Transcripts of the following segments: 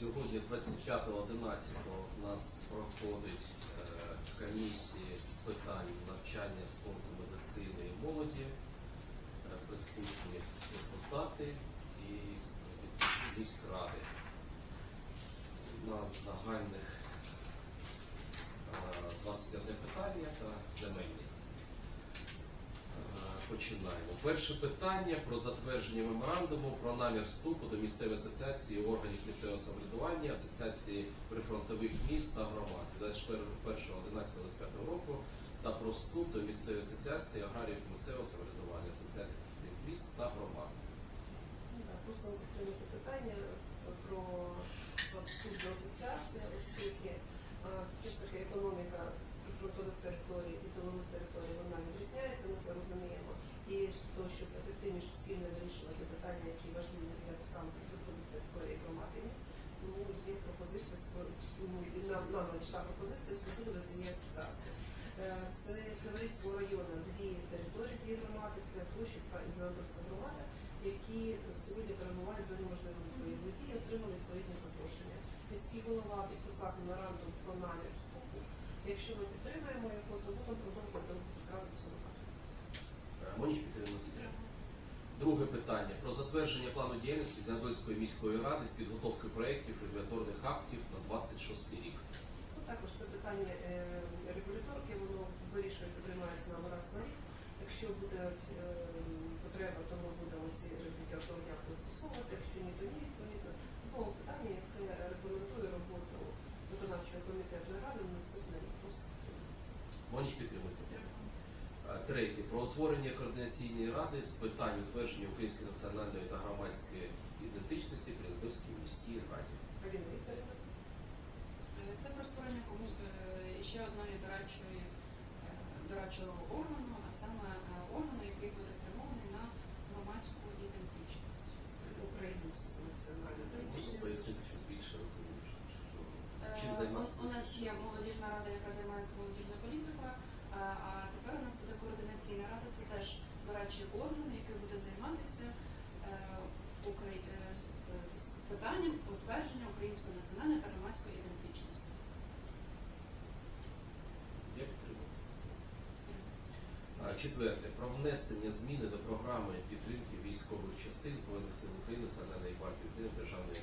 Сьогодні, 25.11, у нас проходить е, комісія з питань навчання, спорту, медицини і молоді. Е, Присутні депутати і міськради. У нас загальних е, 21 питання та земельні. Е, Починаємо. Перше питання про затвердження меморандуму про намір вступу до місцевої асоціації органів місцевого самоврядування, асоціації прифронтових міст та громад 21.11.25 року та про вступ до місцевої асоціації аграріїв місцевого самоврядування, асоціації прифронтових міст та громад. Просимо підтримати питання про вступ до асоціації, оскільки е, все ж таки економіка прифронтових територій і тилових територій вона відрізняється, ми це розуміємо. І того, щоб ефективніше спільно вирішувати питання, які важливі для саме прифронтових територій і громад і міст, ну, є пропозиція ну, нам, нам надійшла пропозиція вступити до цієї асоціації. Е, З Криворізького району дві території, дві громади, це Площівка і Зеленодольська громада, які сьогодні перебувають в зоні можливої бойових дій, отримали відповідне запрошення. Міський голова підписав меморандум про намір вступу. Якщо ми підтримаємо його, то будемо продовжувати рухати зразу до цього. Е, Моніч підтримується. Друге питання про затвердження плану діяльності Зеленодольської міської ради з підготовки проєктів регуляторних актів на 26 рік. Ну, також це питання е, регуляторки, воно вирішується, приймається нам раз на рік. Якщо буде е, потреба, то ми будемо ці регуляторні акти застосовувати, якщо ні, то ні, відповідно. Знову питання, яке регламентує роботу виконавчого комітету ради на наступний рік. Моніч підтримується. Е, Третє. Про утворення координаційної ради з питань утвердження української національної та громадської ідентичності при Литовській міській раді. Е, Це про створення кому- е, ще одної дорадчої, дорадчого органу, а саме органу, який буде спрямований на громадську ідентичність. Українську національну Можна ідентичність. пояснити більше розумієш? Е, Чим займатися? У нас є молодіжна рада, яка займається молодіжною політикою, а а тепер у нас буде координаційна рада, це теж дорадчий орган, який буде займатися е, е, питанням утвердження української національної та громадської ідентичності. Я підтримується. Четверте. Про внесення зміни до програми підтримки військових частин Збройних сил України, Національної гвардії України, Державної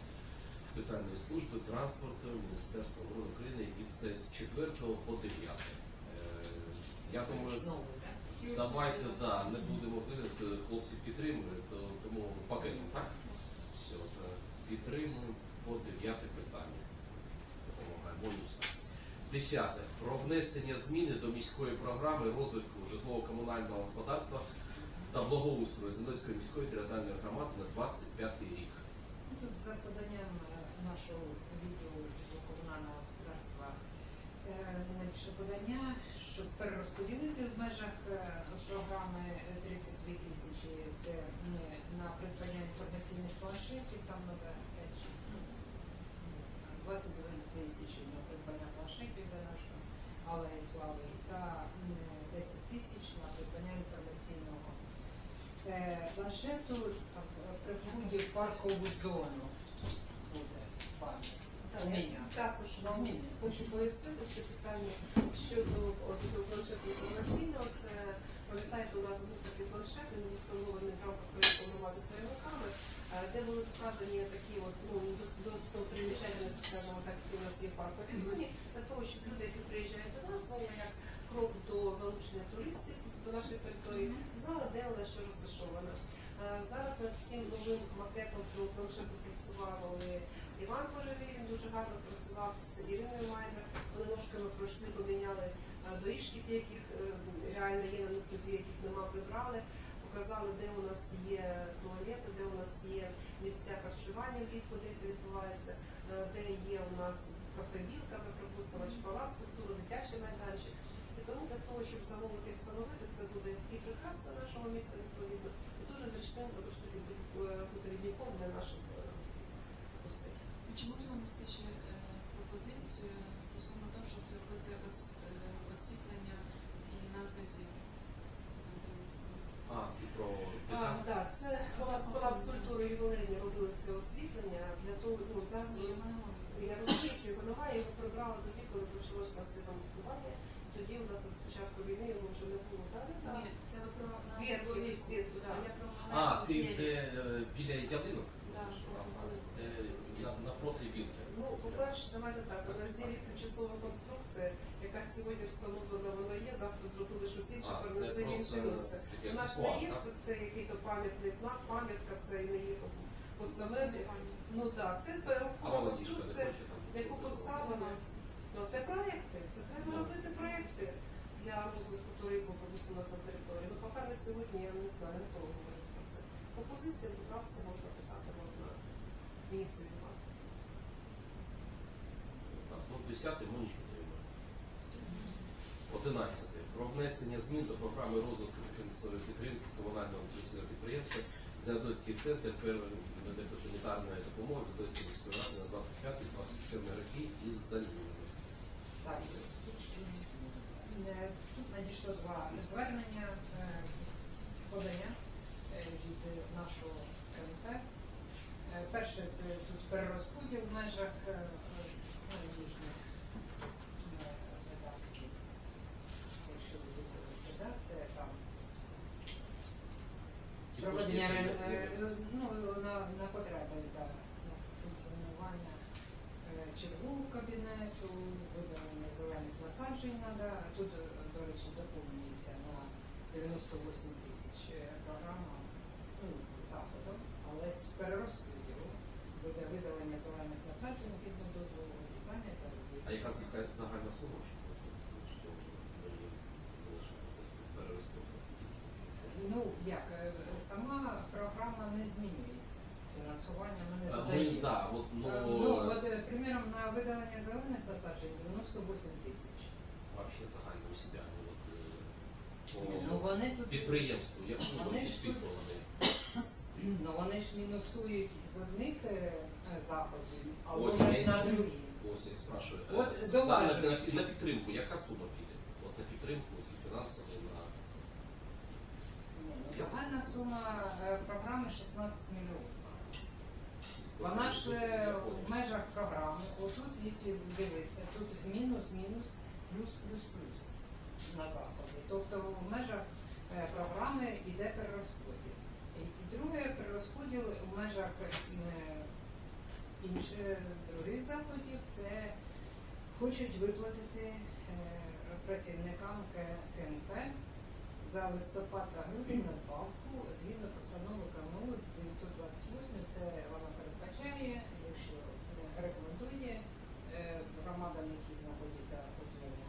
спеціальної служби транспорту Міністерства оборони України і це з 4 по 9. Е, Я думаю, давайте да, не будемо глядати, хлопці підтримують, то, тому пакетом, так? Все, е, підтримуємо по 9 питання. Допомагає Десяте. Про внесення зміни до міської програми розвитку житлово-комунального господарства та благоустрою Зеленської міської територіальної громади на 25 рік. Тут за поданням е, нашого відділу комунального господарства е, надійшло подання, щоб перерозподілити в межах е, програми е, 32 тисячі. Це не на придбання інформаційних планшетів, там треба 22 тисячі на придбання планшетів для нашого Алеї Слави та м, 10 тисяч на придбання інформаційного е, планшету там, при вході в паркову зону я Також вам хочу пояснити це питання щодо цього планшету інформаційного. Це пам'ятаєте, у нас був такий планшет, він встановлений в рамках проєкту громади з ринками, де були вказані такі от ну достопримічательності, скажімо так, які у нас є в парковій зоні, для того, щоб люди, які приїжджають до нас, вони як крок до залучення туристів до нашої території, знали, де вона що розташована. Е, Зараз над цим новим макетом про планшету працювали Іван Полевий, він дуже гарно спрацював з Іриною Майнер. Вони ножками пройшли, поміняли е, доріжки, ті, яких е, реально є нанесли, ті, яких нема, прибрали. Показали, де у нас є туалети, де у нас є місця харчування де це відбувається, е, де є у нас кафе Білка, ми припустимо, палац культури, дитячий майданчик. І тому для того, щоб замовити і встановити, це буде і прекрасно нашому місту відповідно, і дуже зручним, відліком для наших гостей. Чи можна внести ще е, пропозицію стосовно того, щоб зробити е, освітлення і назви зір? А, і про А, да, це палац, палац культури ювілейні робили це освітлення для того, ну зараз Я розумію, що його немає, його прибрали тоді, коли почалось у нас світомоскування. Тоді у нас на спочатку війни його вже не було, так? так? Ні, це ви про на Вірку. Вірку, А так. А, ти де е, біля ялинок? На- напроти вілки. Ну, по-перше, давайте так, у нас є тимчасова конструкція, яка сьогодні встановлена, вона є, завтра зробили щось інше, перенесли в інше місце. У нас не є це, це який-то пам'ятний знак, пам'ятка, це і не є постамент. Ну так, це перерахова конструкція, яку поставили. Ну, це проєкти, це треба робити проєкти для розвитку туризму просто у нас на території. Ну, поки на сьогодні я не знаю, не того говорити про це. Пропозиція, будь ласка, можна писати, можна ініціювати. Так, ну 10 Монічку тримає. 11. Про внесення змін до програми розвитку фінансової підтримки комунального підприємства Зеадольський центр медико-санітарної допомоги Зеадольської міської ради на 25-27 роки із замінами. Так, е, тут надійшло два звернення е, подання е, від нашого КМП. Е, Перше це тут перерозподіл в межах е, е, ну, їхніх видатків. Якщо ви дивилися, да, це там проведення ну, на, на потреби та на функціонування чергового кабінету, видалення зелених насаджень надо. Тут, до речі, доповнюється на 98 тисяч програма ну, заходу, але з перерозподілу буде видалення зелених насаджень згідно дозволу дизайну та А яка зага- загальна сума? що що ми їм залишаємо за цей перерозподіл? Ну, як, е, сама програма не змінюється. Фінансування ми не додаємо. да, от, ну, Е, Ну, от, е, приміром, на видалення зелених насаджень 98 тисяч. вообще загально у себя, ну, от, е, Ну, вони тут, підприємству, як Вони ж тут- вони. Ну, вони ж мінусують з одних е, е, заходів, а Ось, ловлять на другі. Ось я спрашиваю, е, От за- на, на, на підтримку, яка сума піде? От на підтримку з на Ні, ну, Загальна сума е, програми 16 мільйонів. Вона ж е, в межах програми, отут, якщо дивитися, тут мінус, мінус, плюс, плюс, плюс на заході. Тобто в межах е, програми йде перерозподіл. Друге перерозподіл в межах е, інших других заходів це хочуть виплатити е, працівникам КНП за листопад та грудень надбавку згідно постанови КМУ 928, це вона передбачає, якщо рекомендує е, громадам, які знаходяться у зоні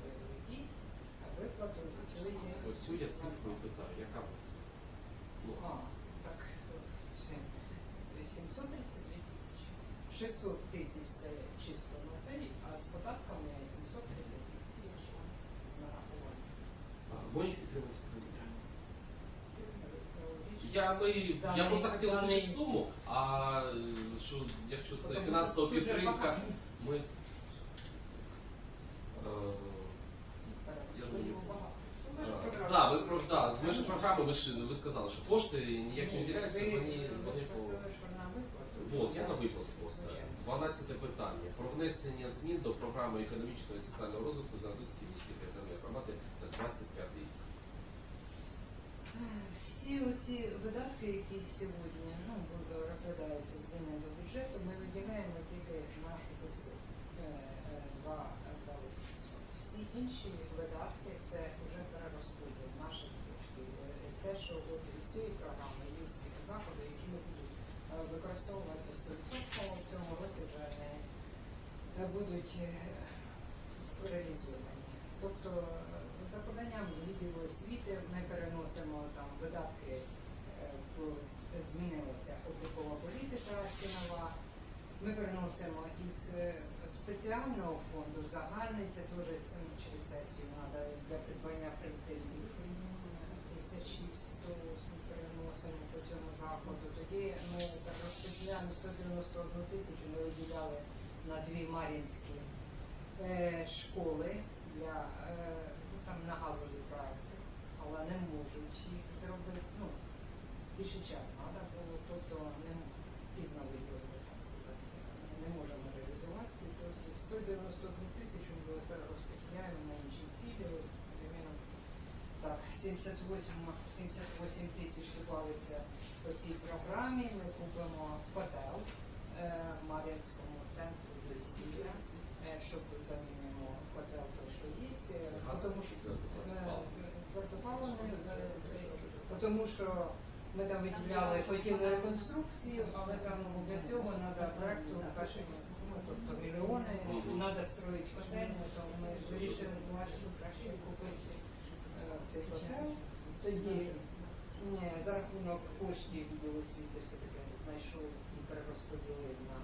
бойових дій, виплату цієї. Оцю я цифру питаю, яка вона? Ну, 732 тисячі. 600 тисяч це чисто на цей, а з податками 732 тисячі з нарахування. а, підтримується питання. Я, ми, я просто хотів озвучити суму, а е, що, якщо це фінансова підтримка, ми... Е, Перерозподілу багато. Ну, ми ж Так, програму да, ви просто да, в межах програми ви ж ви сказали, що кошти ніякі не ви- вони, виплату. Вот, я на виплату просто. 12 питання. Про внесення змін до програми економічного і соціального розвитку Зеленодольської міської територіальної громади на 25 рік. Всі оці видатки, які сьогодні ну, розглядаються зміни до бюджету, ми виділяємо тільки на ЗСУ е, е, 2 Всі інші видатки це вже перерозподіл наших коштів. Е, Те, що от із цієї програми є заходи, які не будуть е, використовуватися 100%, в цьому році вже не будуть е, реалізовані. Тобто е, за поданням відділу освіти ми переносимо там видатки, змінилася облікова політика цінова. Ми переносимо із спеціального фонду в загальний, це теж через сесію треба для придбання принтерів. 56 100 переносимо це цьому заходу. Тоді ми так розподіляємо 191 тисячу, ми виділяли на дві мар'їнські е, школи для е, ну, там на газові проекти, але не можуть їх зробити. Ну, більше час треба було, тобто не пізно виділили, так сказати. Не можемо реалізувати. 92 тисяч ми перерозподіляємо на інші цілі. Так, 78, 78 тисяч додається по цій програмі. Ми купимо готел е, в Мар'янському центру дозвілля, е, щоб замінимо готел той, що є. Це е, тому що твердопаливне? Твердопаливне, е, тому що ми там виділяли, хотіли реконструкцію, але там для цього треба проекту перший ну, тобто мільйони, треба строїти котельню, тому ми вирішили краще купити е, цей котел. Тоді ні, за рахунок коштів відділу освіти все-таки знайшов і перерозподілив на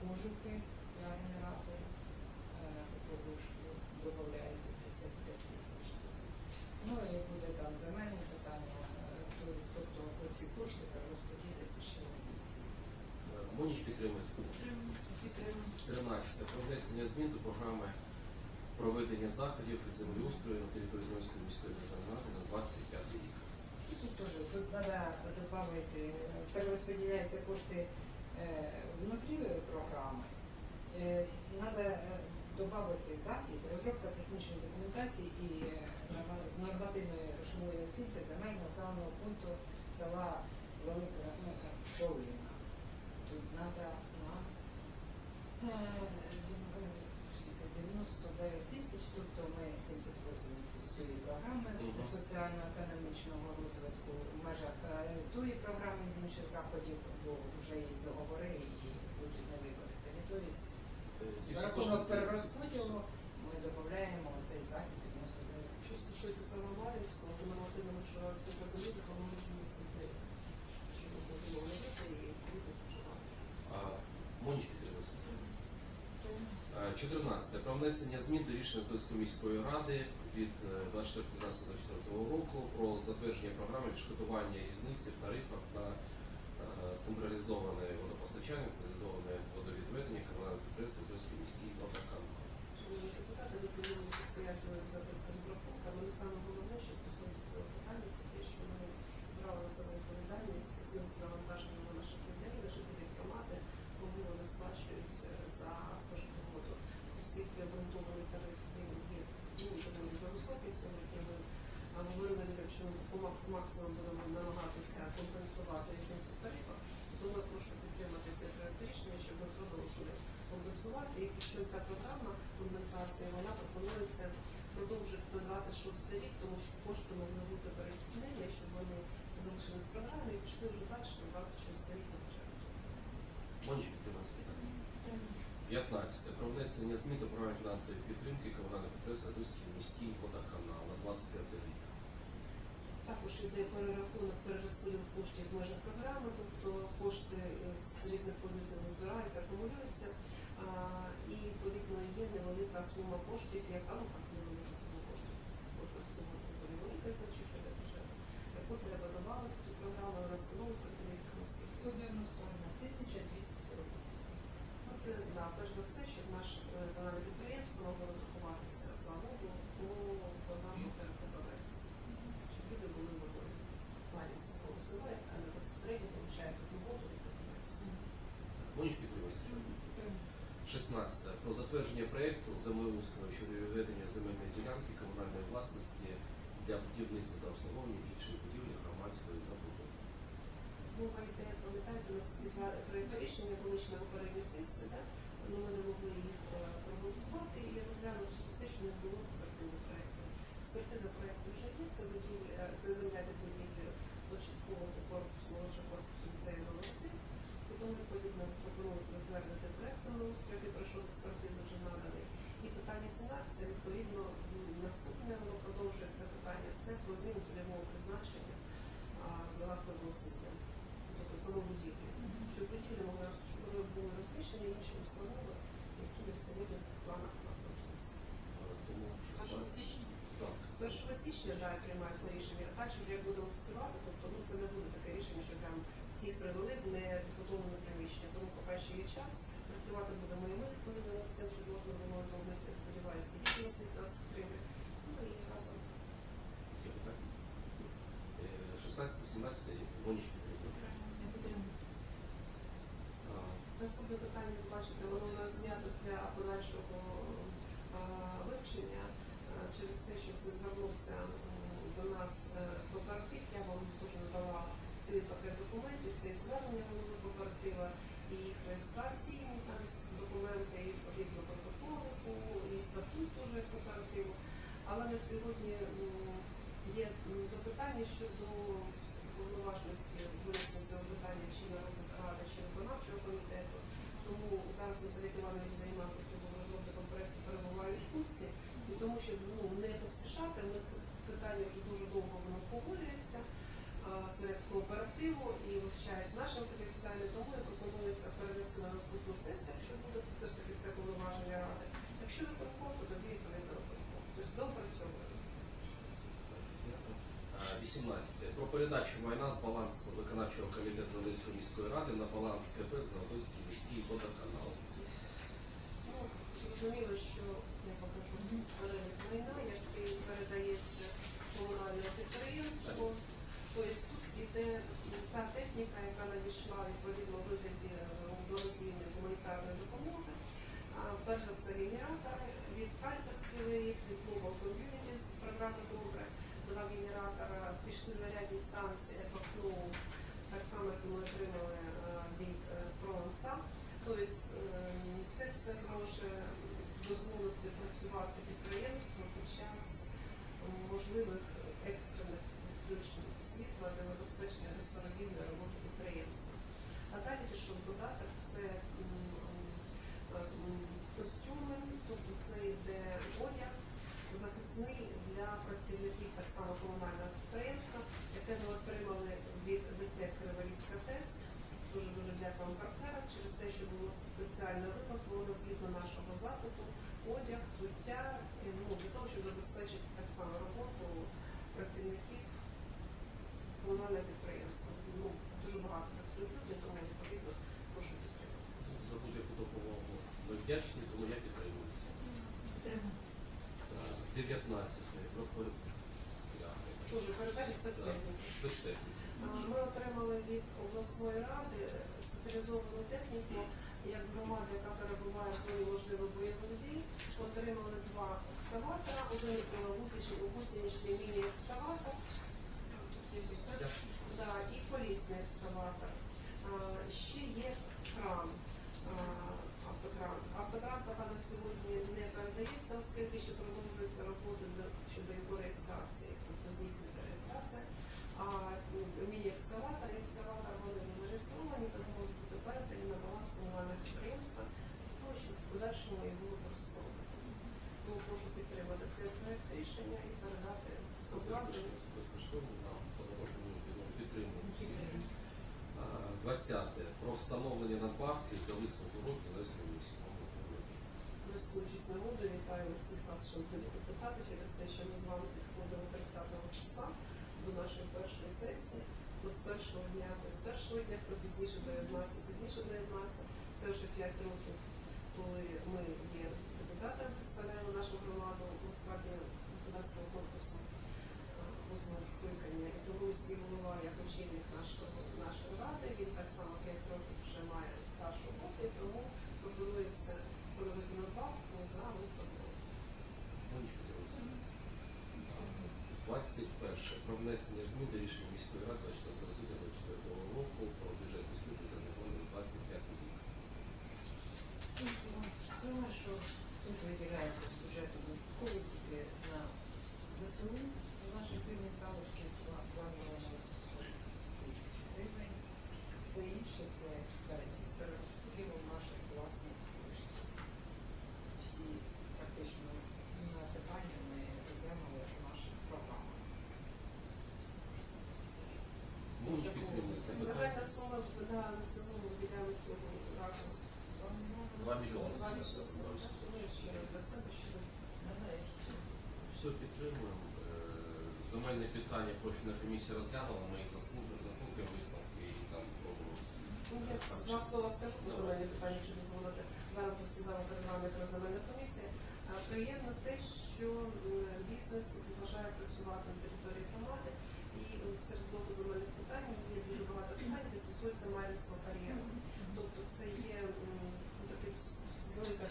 кожухи для генераторів. Е, додається 55 тисяч. Ну і буде там земельне питання, е, то- тобто оці кошти перерозподіляться ще в ці. Е, Моніч підтримується. 13. Про внесення змін до програми проведення заходів із землеустрою на території Зеленської міської державної на 25 рік. Тут теж тут треба додати, перерозподіляються кошти е, внутрі програми. Треба додати захід, розробка технічної документації і з нормативної грошової оцінки земельного населеного пункту села Велика Полина. Тут треба на 109 тисяч, тобто ми 78 з цієї програми угу. соціально-економічного розвитку в межах е, тої програми з інших заходів, бо вже є договори і будуть не використані. Тобто за рахунок перерозподілу ми додаємо цей захід відносно. Е, що стосується саме Мар'їнського, то нормативно, що це заліза, то ми можемо виступити, щоб було і відповідно споживати. Монічка, 14. Про внесення змін до рішення Зольської міської ради від е, 24.12.24 року про затвердження програми відшкодування різниці в тарифах на е, централізоване водопостачання, централізоване водовідведення комунальних підприємств Зольської міській водоканал. Шановні депутати, ви звернулися з пояснювальною запискою з бракунками. Ну, саме головне, що стосується цього питання, це те, що ми брали на себе відповідальність знизити навантаження на наших людей, на жителів громади, коли вони сплачують е, за спожиту воду, оскільки обґрунтований тариф є доволі за високий сьогодні. Ми говорили, що ми по максимум будемо намагатися компенсувати різницю в тарифах. Тому я прошу підтримати цей проект рішення, щоб ми продовжили компенсувати. І якщо ця програма компенсації, вона пропонується продовжити до 26 рік, тому що кошти могли бути перекидними, щоб вони залишились в і пішли вже далі на 26 рік на початку. Моніч підтримується питання. 15. Про внесення змін до програми фінансової підтримки комунальних підприємств Радуський міський водоканал на 25 рік. Також йде перерахунок, перерозподіл коштів в межах програми, тобто кошти з різних позицій не збираються, акумулюються. І відповідно є невелика сума коштів, яка ну як невелика сума коштів. Кожна сума доволі велика, значить, що йде бюджет. Яку треба додати в цю програму, вона становить противник наскільки. 191 тисяча 248. Ну, Це да, перш за все, щоб наше е, комунальне підприємство могло розрахуватися за воду по програмі ТРКБВС, щоб люди були водою. Мар'їнська голосує, яка не безпосередньо получає таку воду від ТРКБВС. Моніч підтримується. 16. Про затвердження проєкту землеустрою щодо відведення земельної ділянки комунальної власності для будівництва та обслуговування інших будівлі громадської забудови. Мова йде, пам'ятаєте, у нас ці два проєкти рішення були ще на попередню сесію, да? Але ми не могли їх е, проголосувати і розглянути через те, що не було експертизи проєкту. Експертиза проєкту вже є, це будівля, це земля під будівлею початкового корпусу, молодшого корпусу ліцею номер 3. Тому відповідно пропонується затвердити проєкт землеустрою, який пройшов експертизу вже наданий. І питання 17, відповідно, наступне воно продовжує це питання. Це про зміну цільового призначення а, заладного освіти, саме будівлі. Щоб будівлі могли щоб були розміщені інші установи, які на сьогодні в планах у нас на розвитку. Е, Тому 1 16. січня. Так. З 1 січня да, приймається рішення, а так, що вже як будемо співати, тобто ну, це не буде таке рішення, що прям всіх привели в непідготовлене приміщення. Тому ще є час, працювати будемо і ми відповідно над цим, що можна було зробити. Сподіваюся, освіти нас підтримує. Ну і разом. Є питання? Е, 16, 17, Моніч підтримується. Я підтримую. Е, Наступне питання, ви бачите, воно у нас знято для подальшого е, вивчення е, через те, що це звернувся до нас е, кооператив. Я вам теж надала цілий пакет документів, це і звернення голови кооператива, і їх реєстраційні там документи, і відповідно протоколи, по- і статут дуже кооперативу. Але на сьогодні є запитання щодо повноважності винесення цього питання чи на розгляд ради, чи виконавчого комітету. Тому зараз ми Савік Іванович був розробником проекту перебуває у відпустці. І тому, щоб ну, не поспішати, ми це питання вже дуже довго воно обговорюється серед кооперативу і вивчається нашим офіціальним, тому і пропонується перенести на наступну сесію, якщо буде все ж таки це повноваження ради. Якщо виконком, то тоді відповідно виконком. Тобто доопрацьовуємо. Знято. Е, 18. Про передачу майна з балансу виконавчого комітету Залинської міської ради на баланс КП Золотойський міський водоканал. Ну, зрозуміло, що я покажу перелік майна, який передається комунальному підприємству. Тобто тут йде та техніка, яка надійшла відповідно вигляді е, благодійної гуманітарної допомоги. А, Перш все від Харківський лейк, від Global Community з програми Добре, два генератора, пішли зарядні станції, ФАКНУ, так само, як ми отримали е, від е, Фронца. Тобто е, це все зможе дозволити працювати підприємству під час можливих екстрених відключень світла для забезпечення безперебійної роботи підприємства. А далі пішов додаток, це костюми, тобто це йде одяг захисний для працівників так само комунального підприємства, яке ми отримали від ДТЕК Криворізька ТЕС. Дуже дуже дякуємо партнерам через те, що було спеціально виготовлено згідно нашого запиту, одяг, взуття, ну, для того, щоб забезпечити так само роботу працівників комунального підприємства. Ну, дуже багато працюють люди, тому відповідно прошу підтримати. За будь-яку допомогу ми вдячні, тому я підтримую. Е, 19. Про Дуже передачі спецтехніки. спецтехніки. Ми отримали від обласної ради спеціалізовану техніку, як громада, яка перебуває в зоні можливих бойових дій, отримали два екскаватора, один гусеничний міні-екскаватор, да, і колісний екскаватор. Ще є кран, автокран. Автокран поки на сьогодні не передається, оскільки ще продовжуються роботи до- щодо його реєстрації, тобто здійснюється реєстрація. А ну, міні-екскаватор і екскаватор вони вже зареєстровані, тому можуть бути передані на баланс комунального підприємства, для того, щоб в подальшому було використовувати. Тому прошу підтримати цей проект рішення і передати обладнання. Безкоштовно нам підтримуємо. А, 20. Про встановлення надбавки за висновку року Леської міської. Користуючись нагодою, вітаю всіх вас, шановні депутати, через те, що ми з вами підходили 30 числа до нашої першої сесії, то з першого дня, то з першого дня, хто пізніше доєднався, пізніше доєднався. Це вже 5 років, коли ми є депутатами, представляємо нашу громаду у складі депутатського корпусу восьмого скликання. І тому міський голова, як очільник нашого, нашої ради, він так само 5 років вже має старшу роботу, і тому пропонується встановити надбавку за зробиться. 21. Про внесення змін до рішення міської ради 24 грудня 24 року про бюджет міської та закону 25 рік. Сказала, що тут виділяється 40 на населену біля цього нашого. Два мільйони. Два мільйони. Себе, щоб все підтримуємо. Е, земельне питання профільна комісія розглянула, ми їх заслухали висновки і там зробили. Ну, два слова скажу про земельне питання, чи дозволити. Зараз посідала перед земельна комісія. Е, приємно те, що е, бізнес бажає працювати на території громади і серед блоку земельних питань є дуже багато питань, які стосуються майнівського кар'єру. Тобто це є с- велика,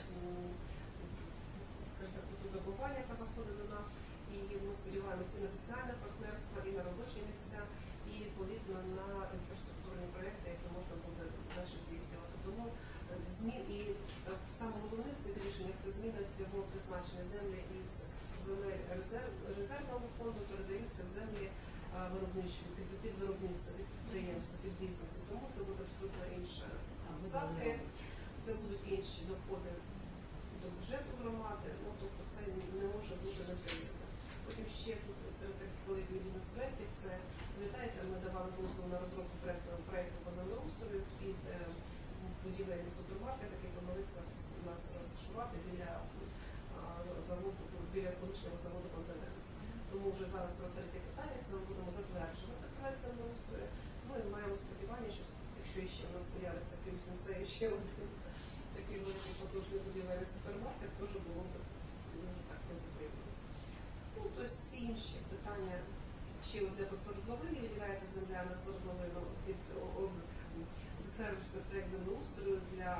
компанія, яка заходить до нас, і ми сподіваємося і на соціальне партнерство, і на робочі місця, і відповідно на інфраструктурні проекти, які можна буде далі здійснювати. Тому е, змін і е, саме головне з цих рішень це зміна цільового призначення землі із земель резерв, резервного фонду передаються в землі е, виробничі під, під виробництво, під підприємства, під бізнес. І Тому це буде абсолютно інша ставки, це будуть інші доходи до бюджету громади. Ну тобто це не може бути неприємно. Потім ще тут серед таких великих бізнес-проєктів це пам'ятаєте, ми давали дозвіл на розробку проєкту проєкту по землеустрою під е, будівельний супермаркет, який планується у нас розташувати біля а, заводу, біля колишнього заводу контейнерів. Тому вже зараз 43 питання, це ми будемо затверджувати проект землеустрою. Ми маємо сподівання, що якщо ще у нас появиться крім сенсею ще один такий великий потужний будівельний супермаркет, теж було б дуже так позитивно. Ну, тобто всі інші питання ще одне по свердловині виділяється земля на свердловину о- затверджується проект землеустрою для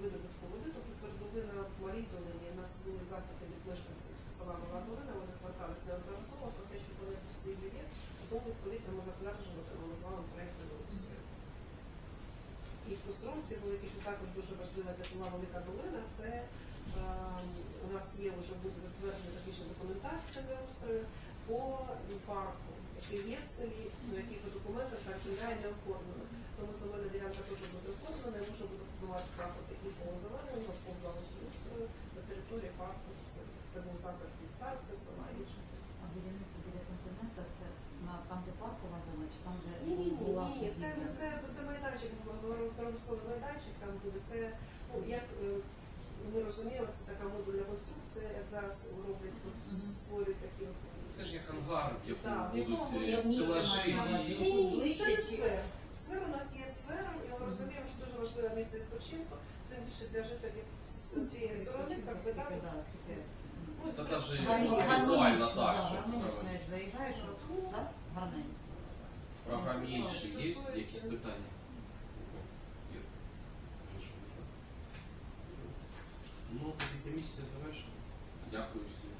видобутку води, тобто свердловина в Малій долині. У нас були запити від мешканців села Мала Долина, вони звертались неодноразово про те, щоб вони пустили є, тому відповідно ми затверджуватимемо з вами проект землеустрою. І в Костромці великий, що також дуже важлива для села Велика Долина, це е, у нас є вже буде затверджена технічна документація землеустрою по парку, який є в селі, на яких документах так земля не оформлена. Тому земельна ділянка теж буде оформлена, може бути подавати запити і по озеленню, по благоустрою на території парку. Це, це був запит від старости села і інших. А будівництво біля континента це на там, де паркова зона, чи там, де Ні, ні, ні, була ні, ні, це, це, це, це майданчик, промисловий майданчик, там буде це, ну, як е, ми розуміємо, це така модульна конструкція, як зараз роблять, от, створюють такі от. Це ж як ангар, в Так, в якому якому будуть стелажі. Ні, ні, ні, це не сквер. Сквер у нас є сквером, і ми розуміємо, що дуже важливе місце відпочинку, тим більше для жителів з цієї сторони, як би так. Да, Ну, Та навіть просто візуально так, що гармонично, як заїжджаєш, Ну, так? Гарненько. програмісти є якісь питання? Є. Більше можна? Ну, тоді комісія завершена. Дякую всім.